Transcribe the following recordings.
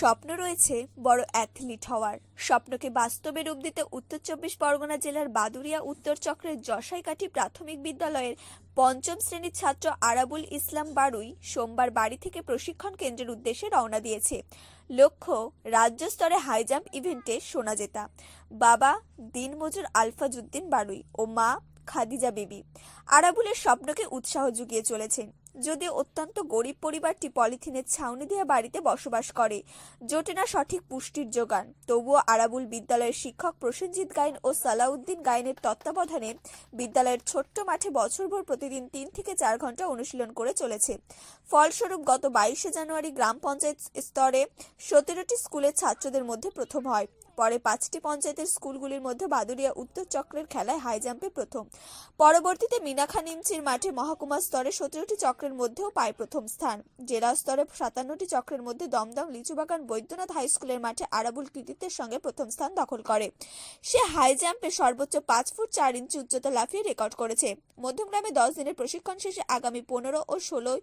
স্বপ্ন রয়েছে বড় অ্যাথলিট হওয়ার। স্বপ্নকে বাস্তবে রূপ দিতে উত্তর চব্বিশ পরগনা জেলার বাদুরিয়া উত্তর চক্রের জসাইকাঠি প্রাথমিক বিদ্যালয়ের পঞ্চম শ্রেণির ছাত্র আরাবুল ইসলাম বারুই সোমবার বাড়ি থেকে প্রশিক্ষণ কেন্দ্রের উদ্দেশ্যে রওনা দিয়েছে। লক্ষ্য, রাজ্য স্তরে হাই জাম্প ইভেন্টে সোনা জেতা। বাবা দিনমজুর আলফাজুদ্দিন বারুই ও মা খাদিজা বিবি। আরাবুলের স্বপ্নকে উৎসাহ জুগিয়ে চলেছেন। যদিও অত্যন্ত গরিব পরিবারটি পলিথিনের ছাউনি দিয়ে বাড়িতে বসবাস করে, জোটে না সঠিক পুষ্টির যোগান। তবুও আরাবুল বিদ্যালয়ের শিক্ষক প্রসেনজিৎ গাইন ও সালাউদ্দিন গাইনের তত্ত্বাবধানে বিদ্যালয়ের ছোট্ট মাঠে বছরভর প্রতিদিন তিন থেকে চার ঘণ্টা অনুশীলন করে চলেছে। ফলস্বরূপ গত বাইশে জানুয়ারি গ্রাম পঞ্চায়েত স্তরে সতেরোটি স্কুলের ছাত্রদের মধ্যে প্রথম হয়। পরে পাঁচটি পঞ্চায়েতের স্কুলগুলির মধ্যে বাদুরিয়া উত্তর চক্রের খেলায় হাই জাম্পে প্রথম। পরবর্তীতে মিনাখা নিমচির মাঠে মহকুমা স্তরে সতেরোটি চক্রের মধ্যেও পায় প্রথম স্থান। জেলা স্তরে সাতান্নটি চক্রের মধ্যে দমদম, লিচুবাগান, বৈদ্যনাথ হাই স্কুলের মাঠে আরাবুল কৃতিত্বের সঙ্গে প্রথম স্থান দখল করে। সে হাই জাম্পে সর্বোচ্চ পাঁচ ফুট চার ইঞ্চি উচ্চতা লাফিয়ে রেকর্ড করেছে। মধ্যমগ্রামে দশ দিনের প্রশিক্ষণ শেষে আগামী পনেরো ও ষোলোই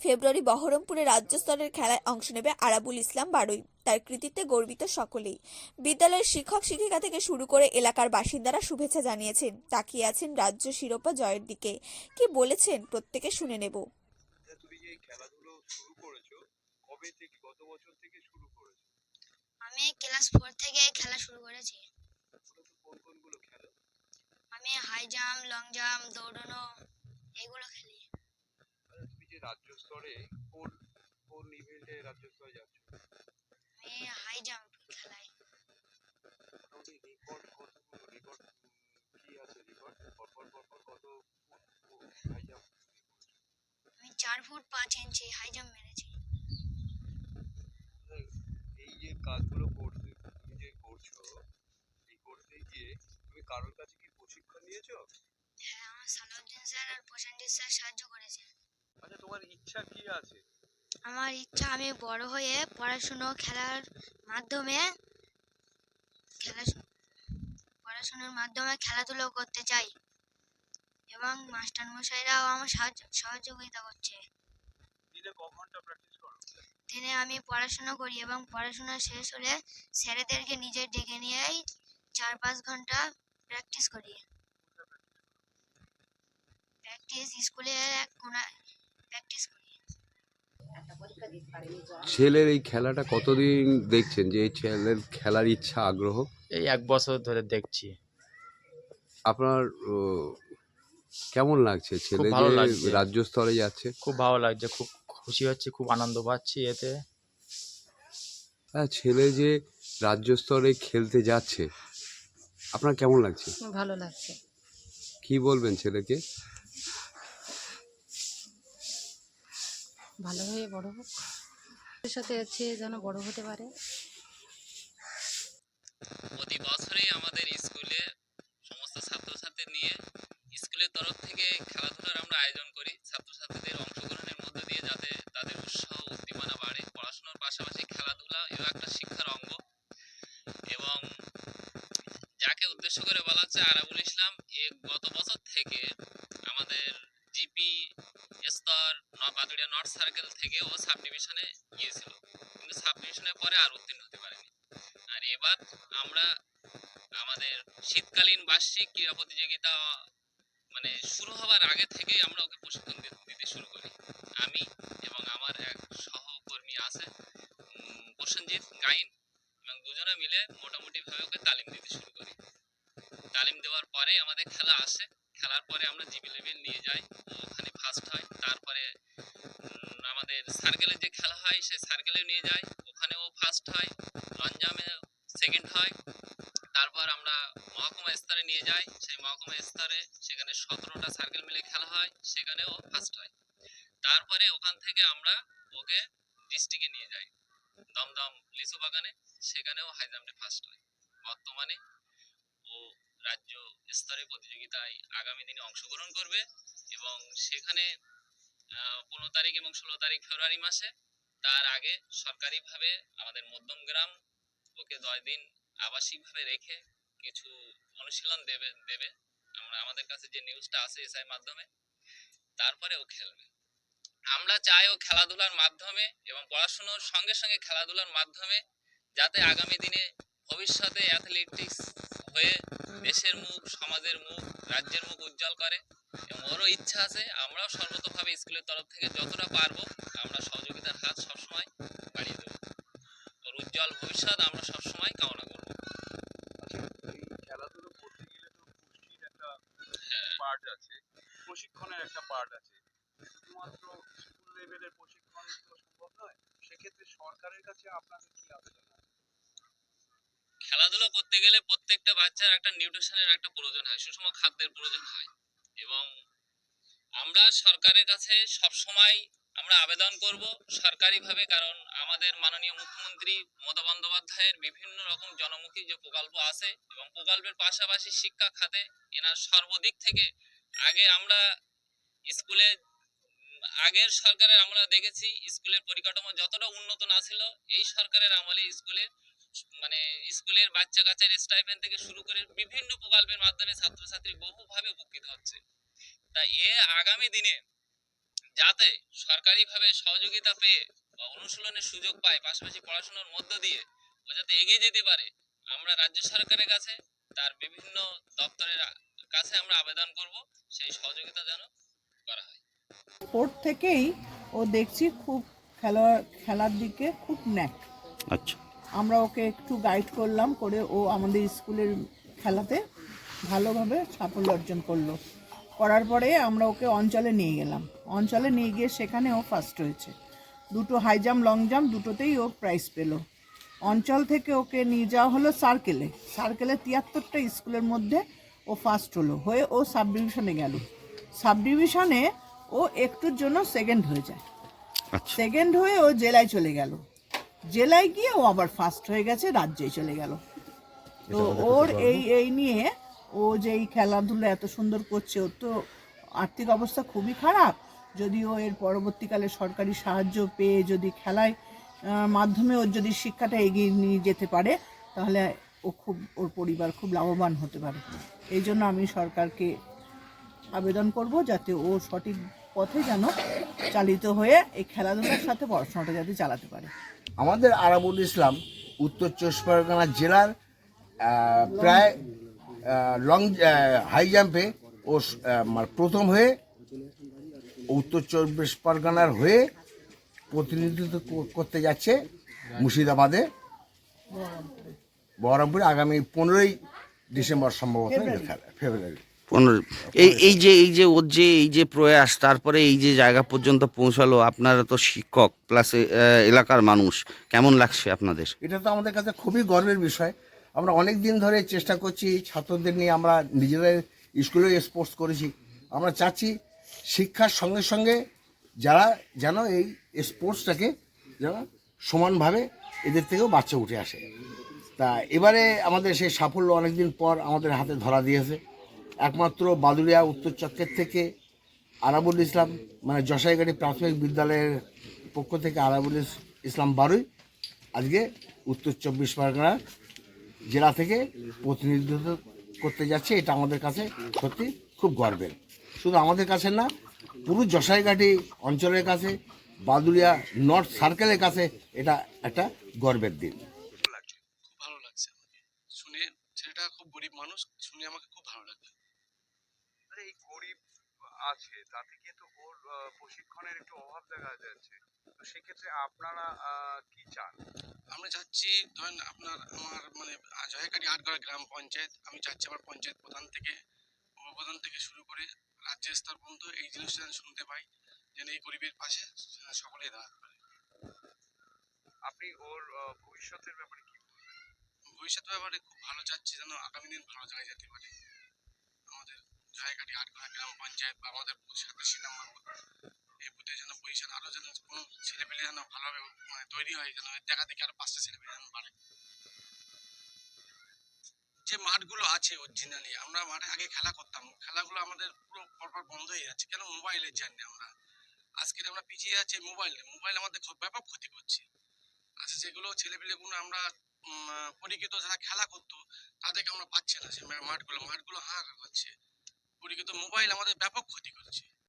ফেব্রুয়ারি বহরমপুরে রাজ্য স্তরের খেলায় অংশ নেবে আরাবুল ইসলাম বারুই। তার কৃতিত্বে গর্বিত সকলেই। বিদ্যালয়ের শিক্ষক শিক্ষিকা থেকে শুরু করে এলাকার বাসিন্দারা শুভেচ্ছা জানিয়েছেন। তাকিয়ে আছেন রাজ্য শিরোপা জয়ের দিকে। কি বলেছেন প্রত্যেকে শুনে নেব। তুমি যে এই খেলাধুলো শুরু করেছ কবে থেকে কত বছর থেকে শুরু করেছ? আমি ক্লাস ফোর থেকে খেলা শুরু করেছি। আমি হাই জাম্প লং জাম্প দৌড়ানো এগুলো খেলি। রাজ্য স্তরে কোন কোন ইভেন্টে রাজ্য স্তরে যাচ্ছ? আমি হাই জাম্প খেলাই। মোটামুটি রেকর্ড কতগুলো রেকর্ড কি আছে? রেকর্ড পরপর পরপর কত হাই জাম্প আমি চার ফুট পাঁচ ইঞ্চি হাই জাম্প মেরেছি। এই যে কাজগুলো করতে তুমি যে করছ এই করতে গিয়ে তুমি কারোর কাছে কি প্রশিক্ষণ নিয়েছো? হ্যাঁ আমার সালাউদ্দিন স্যার আর প্রশান্তির স্যার সাহায্য করেছে। আচ্ছা তোমার ইচ্ছা কি আছে? আমার ইচ্ছা আমি বড় হয়ে পড়াশুনো খেলার মাধ্যমে খেলা পড়াশোনার মাধ্যমে খেলাধুলো করতে চাই। এবং মাস্টারমশাইরাও আমার সাহায্য সহযোগিতা করছে। দিনে ক ঘণ্টা প্র্যাকটিস করো? দিনে আমি পড়াশোনা করি এবং পড়াশোনা শেষ হলে স্যারেদেরকে নিজে ডেকে নিয়েই চার পাঁচ ঘণ্টা প্র্যাকটিস করি। প্র্যাকটিস স্কুলের এক করি ছেলের এই খেলাটা কতদিন দেখছেন যে এই ছেলের খেলার ইচ্ছা আগ্রহ? এই এক বছর ধরে দেখছি। আপনার কেমন লাগছে ছেলে যে। রাজ্য স্তরে যাচ্ছে? খুব ভালো লাগছে খুব খুশি হচ্ছে খুব আনন্দ পাচ্ছি এতে। হ্যাঁ ছেলে যে রাজ্য স্তরে খেলতে যাচ্ছে আপনার কেমন লাগছে? ভালো লাগছে। কি বলবেন ছেলেকে? ভালো হয়ে বড় হোক। ভবিষ্যতে আছে যেন বড় হতে পারে। প্রতি বছরই আমাদের স্কুলে সমস্ত ছাত্রছাত্রী নিয়ে স্কুলের তরফ থেকে খেলাধুলার আমরা আয়োজন করি ছাত্রছাত্রীদের অংশগ্রহণের মধ্য দিয়ে যাতে তাদের উৎসাহ উদ্দীপনা বাড়ে পড়াশোনার পাশাপাশি খেলাধুলা এও একটা শিক্ষার অঙ্গ এবং যাকে উদ্দেশ্য করে বলা হচ্ছে আরাবুল ইসলাম এ গত বছর থেকে আমাদের জিপি স্তর ন- বাদুড়িয়া নর্থ সার্কেল থেকে ও সাব ডিভিশনে গিয়েছিল। কিন্তু সাব ডিভিশনের পরে আর উত্তীর্ণ হতে পারেনি। আর এবার আমরা আমাদের শীতকালীন বার্ষিক ক্রীড়া প্রতিযোগিতা মানে শুরু হওয়ার আগে থেকেই আমরা ওকে প্রশিক্ষণ দিতে শুরু করি। আমি এবং আমার এক সহকর্মী আছে প্রসেনজিৎ গাইন। এবং দুজনে মিলে মোটামুটি ভাবে ওকে তালিম দিতে শুরু করি। তালিম দেওয়ার পরে আমাদের খেলা আসে। খেলার পরে আমরা জিবি লেভেল নিয়ে যাই। ওখানে ফার্স্ট হয়। তারপরে আমাদের সার্কেলের যে খেলা হয় সেই সার্কেলে নিয়ে যাই ওখানেও ফার্স্ট হয় লঞ্জামে সেকেন্ড হয়। তারপর আমরা মহকুমা স্তরে নিয়ে যাই। সেই মহকুমা স্তরে সেখানে সতেরোটা সার্কেল মিলে খেলা হয়, সেখানেও ফার্স্ট হয়। তারপরে ওখান থেকে আমরা ওকে ডিস্ট্রিক্টে নিয়ে যাই। দমদম লিচু বাগানে, সেখানেও হাই জাম্পে ফার্স্ট হয়। বর্তমানে ও রাজ্য স্তরে প্রতিযোগিতায় আগামী দিনে অংশগ্রহণ করবে এবং সেখানে পনেরো তারিখ এবং ষোলো তারিখ ফেব্রুয়ারি মাসে। তার আগে সরকারিভাবে আমাদের মধ্যমগ্রাম ওকে দশ দিন আবাসিকভাবে রেখে কিছু অনুশীলন দেবে দেবে। আমরা, আমাদের কাছে যে নিউজটা আছে এসআই মাধ্যমে, তারপরে ও খেলবে। আমরা চাই ও খেলাধুলার মাধ্যমে এবং পড়াশুনোর সঙ্গে সঙ্গে খেলাধুলার মাধ্যমে যাতে আগামী দিনে ভবিষ্যতে অ্যাথলেটিক্স হয়ে দেশের মুখ, সমাজের মুখ, রাজ্যের মুখ উজ্জ্বল করে এবং ওরও ইচ্ছা আছে, আমরাও সর্বতভাবে স্কুলের তরফ থেকে যতটা পারব, আমরা সহযোগিতার হাত সবসময় বাড়িয়ে দেবো। ওর উজ্জ্বল ভবিষ্যৎ আমরা সবসময় কামনা করব এই খেলাধুলো করতে গেলে তো পুষ্টির একটা পার্ট আছে প্রশিক্ষণের একটা পার্ট আছে শুধুমাত্র স্কুল লেভেলের প্রশিক্ষণ তো সম্ভব নয় সেক্ষেত্রে সরকারের কাছে আপনাদের কি আবেদন আছে? খেলাধুলা করতে গেলে প্রত্যেকটা বাচ্চার একটা নিউট্রিশনের একটা প্রয়োজন হয়, সুষম খাদ্যের প্রয়োজন হয়। এবং আমরা সরকারের কাছে সব সময় আমরা আবেদন করব সরকারিভাবে, কারণ আমাদের মাননীয় মুখ্যমন্ত্রী মমতা বন্দ্যোপাধ্যায়ের বিভিন্ন রকম জনমুখী যে প্রকল্প আছে এবং প্রকল্পের পাশাপাশি শিক্ষা খাতে এনার সর্বদিক থেকে আগে আমরা স্কুলে, আগের সরকারের আমরা দেখেছি, স্কুলের পরিকাঠামো যতটা উন্নত না ছিল, এই সরকারের আমলে স্কুলে মানে স্কুলের বাচ্চা কাচ্চার স্টাইপেন থেকে শুরু করে বিভিন্ন প্রকল্পের মাধ্যমে ছাত্রছাত্রী বহুভাবে উপকৃত হচ্ছে। তা এ আগামী দিনে যাতে সরকারিভাবে সহযোগিতা পেয়ে বা অনুশীলনের সুযোগ পায় পাশাপাশি পড়াশোনার মধ্য দিয়ে ও যাতে এগিয়ে যেতে পারে আমরা রাজ্য সরকারের কাছে তার বিভিন্ন দপ্তরের কাছে আমরা আবেদন করব সেই সহযোগিতা যেন করা হয়। স্পোর্ট থেকেই ও দেখছি খুব খেলা খেলার দিকে খুব ন্যাক আচ্ছা। আমরা ওকে একটু গাইড করলাম করে ও আমাদের স্কুলের খেলাতে ভালোভাবে সাফল্য অর্জন করল। করার পরে আমরা ওকে অঞ্চলে নিয়ে গেলাম। অঞ্চলে নিয়ে গিয়ে সেখানে ও ফার্স্ট হয়েছে। দুটো হাই জাম্প লং জাম্প দুটোতেই ও প্রাইজ পেল। অঞ্চল থেকে ওকে নিয়ে যাওয়া হলো সার্কেলে সার্কেলে তিয়াত্তরটা স্কুলের মধ্যে ও ফার্স্ট হলো হয়ে ও সাব ডিভিশনে গেল। সাব ডিভিশনে ও একটুর জন্য সেকেন্ড হয়ে যায়। আচ্ছা। সেকেন্ড হয়ে ও জেলায় চলে গেল। জেলায় গিয়ে ও আবার ফার্স্ট হয়ে গেছে রাজ্যে চলে গেল। তো ওর এই এই নিয়ে ও যে এই খেলাধুলা এত সুন্দর করছে ওর তো আর্থিক অবস্থা খুবই খারাপ। যদি ও এর পরবর্তীকালে সরকারি সাহায্য পেয়ে যদি খেলায় মাধ্যমে ওর যদি শিক্ষাটা এগিয়ে নিয়ে যেতে পারে তাহলে ও খুব ওর পরিবার খুব লাভবান হতে পারে। এই জন্য আমি সরকারকে আবেদন করব যাতে ও সঠিক পথে যেন চালিত হয়ে এই খেলাধুলার সাথে পড়াশোনাটা যাতে চালাতে পারে। আমাদের আরাবুল ইসলাম উত্তর চব্বিশ পরগনা জেলার প্রায় লং হাই জাম্পে ও মানে প্রথম হয়ে উত্তর চব্বিশ পরগনার হয়ে প্রতিনিধিত্ব করতে যাচ্ছে মুর্শিদাবাদে। বহরমপুরে আগামী পনেরোই ডিসেম্বর সম্ভবত ফেব্রুয়ারি। পনেরো এই এই যে এই যে ওর যে এই যে প্রয়াস তারপরে এই যে জায়গা পর্যন্ত পৌঁছালো আপনারা তো শিক্ষক প্লাস এলাকার মানুষ কেমন লাগছে আপনাদের? এটা তো আমাদের কাছে খুবই গর্বের বিষয়। আমরা অনেক দিন ধরে চেষ্টা করছি ছাত্রদের নিয়ে আমরা নিজেদের স্কুলে স্পোর্টস করেছি। আমরা চাচ্ছি শিক্ষার সঙ্গে সঙ্গে যারা যেন এই স্পোর্টসটাকে যেন সমানভাবে এদের থেকেও বাচ্চা উঠে আসে। তা এবারে আমাদের সেই সাফল্য অনেকদিন পর আমাদের হাতে ধরা দিয়েছে। একমাত্র বাদুড়িয়া উত্তর চক্রের থেকে আরাবুল ইসলাম মানে যশাইগাড়ি প্রাথমিক বিদ্যালয়ের পক্ষ থেকে আরাবুল ইসলাম বারুই আজকে উত্তর চব্বিশ পরগনা জেলা থেকে প্রতিনিধিত্ব করতে যাচ্ছে। এটা আমাদের কাছে সত্যি খুব গর্বের। শুধু আমাদের কাছে না, পুরো যশাইঘাটি অঞ্চলের কাছে, বাদুড়িয়া নর্থ সার্কেলের কাছে এটা একটা গর্বের দিন লাগছে খুব ভালো লাগছে আমাকে শুনে ছেলেটা খুব গরিব মানুষ শুনে আমাকে খুব ভালো লাগছে আরে এই গরিব আছে তাতে কিন্তু ওর প্রশিক্ষণের একটু অভাব দেখা যাচ্ছে। তো সেক্ষেত্রে আপনারা কি চান? আমরা চাচ্ছি ধরেন আপনার আমার মানে জয়কাটি আটগড়া গ্রাম পঞ্চায়েত আমি চাচ্ছি আমার পঞ্চায়েত প্রধান থেকে। উপপ্রধান থেকে শুরু করে রাজ্য স্তর পর্যন্ত এই জিনিসটা যেন শুনতে পাই যেন এই গরিবের পাশে সকলে দাঁড়াতে পারে। আপনি ওর ভবিষ্যতের ব্যাপারে কি বলবেন? ভবিষ্যৎ ব্যাপারে খুব ভালো চাচ্ছি যেন আগামী দিন ভালো জায়গায় যেতে পারে। আমাদের আটগড়া গ্রাম পঞ্চায়েত বা আমাদের সাতাশি নম্বর এই বুথে যেন পজিশন আরও যেন কোনো ছেলেপেলে যেন ভালোভাবে মানে তৈরি হয়, যেন দেখা দেখি আরও পাঁচটা ছেলেপেলে যেন বাড়ে। যে মাঠগুলো আছে অরিজিনালি আমরা মাঠে আগে খেলা করতাম। খেলাগুলো আমাদের পুরো পরপর বন্ধ হয়ে যাচ্ছে। কেন? মোবাইলের জন্য আমরা। আজকে আমরা পিছিয়ে যাচ্ছি মোবাইল মোবাইল আমাদের খুব ব্যাপক ক্ষতি করছে। আচ্ছা যেগুলো ছেলেপিলেগুলো আমরা পরিচিত যারা খেলা করতো, তাদেরকে আমরা পাচ্ছি না সে মাঠগুলো। মাঠগুলো হাহাকার করছে। পরিচিত মোবাইল আমাদের ব্যাপক ক্ষতি করছে।